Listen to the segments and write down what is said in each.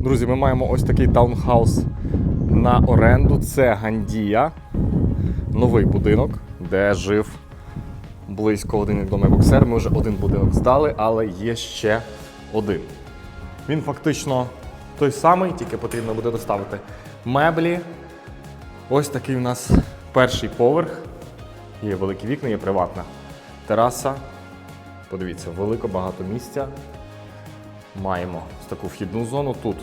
Друзі, ми маємо ось такий таунхаус на оренду. Це Гандія, новий будинок, де жив близько один відомий боксер. Ми вже один будинок здали, але є ще один. Він фактично той самий, тільки потрібно буде доставити меблі. Ось такий у нас перший поверх. Є великі вікна, є приватна тераса. Подивіться, велико багато місця. Маємо таку вхідну зону. Тут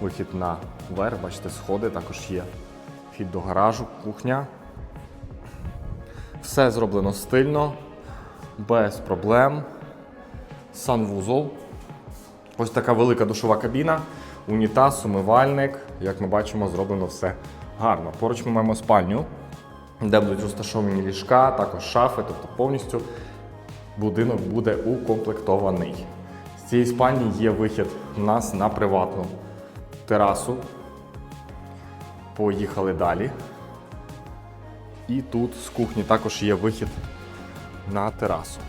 вихід на верх, бачите, сходи, також є вхід до гаражу, кухня. Все зроблено стильно, без проблем. Санвузол. Ось така велика душова кабіна, унітаз, умивальник. Як ми бачимо, зроблено все гарно. Поруч ми маємо спальню, де будуть розташовані ліжка, також шафи, тобто повністю будинок буде укомплектований. Цієї спальні є вихід у нас на приватну терасу. Поїхали далі. І тут з кухні також є вихід на терасу.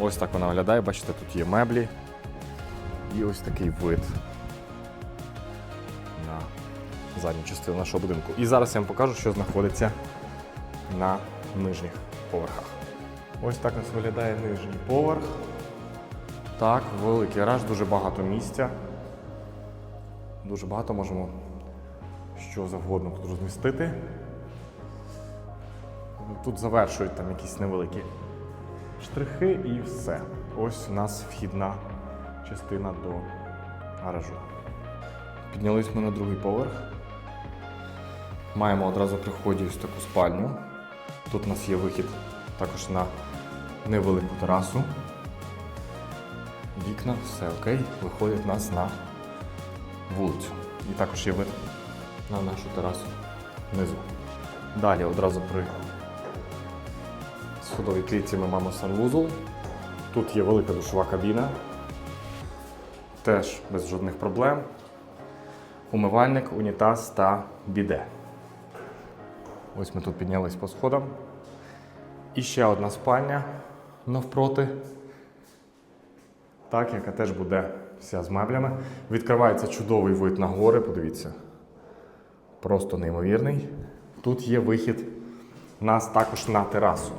Ось так вона виглядає. Бачите, тут є меблі. І ось такий вид на задню частину нашого будинку. І зараз я вам покажу, що знаходиться на нижніх поверхах. Ось так у нас виглядає нижній поверх. Так, великий гараж, дуже багато місця. Дуже багато можемо що завгодно тут розмістити. Тут завершують там якісь невеликі штрихи і все. Ось у нас вхідна частина до гаражу. Піднялись ми на другий поверх. Маємо одразу при вході ось таку спальню. Тут у нас є вихід також на невелику терасу. Вікна, все окей, виходить нас на вулицю. І також є вид на нашу терасу внизу. Далі одразу при сходовій клітці ми маємо санвузол. Тут є велика душова кабіна. Теж без жодних проблем. Умивальник, унітаз та біде. Ось ми тут піднялись по сходам. І ще одна спальня навпроти. Так, яка теж буде вся з меблями. Відкривається чудовий вид на гори, подивіться. Просто неймовірний. Тут є вихід нас також на терасу.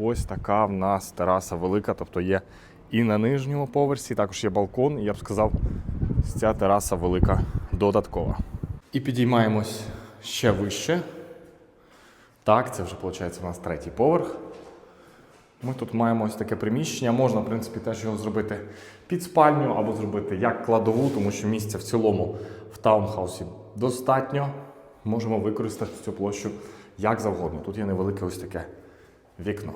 Ось така в нас тераса велика, тобто є і на нижньому поверсі, також є балкон, і я б сказав, ця тераса велика додаткова. І підіймаємось ще вище. Так, це вже виходить у нас третій поверх. Ми тут маємо ось таке приміщення. Можна, в принципі, теж його зробити під спальню або зробити як кладову, тому що місця в цілому в таунхаусі достатньо. Можемо використати цю площу як завгодно. Тут є невелике ось таке вікно.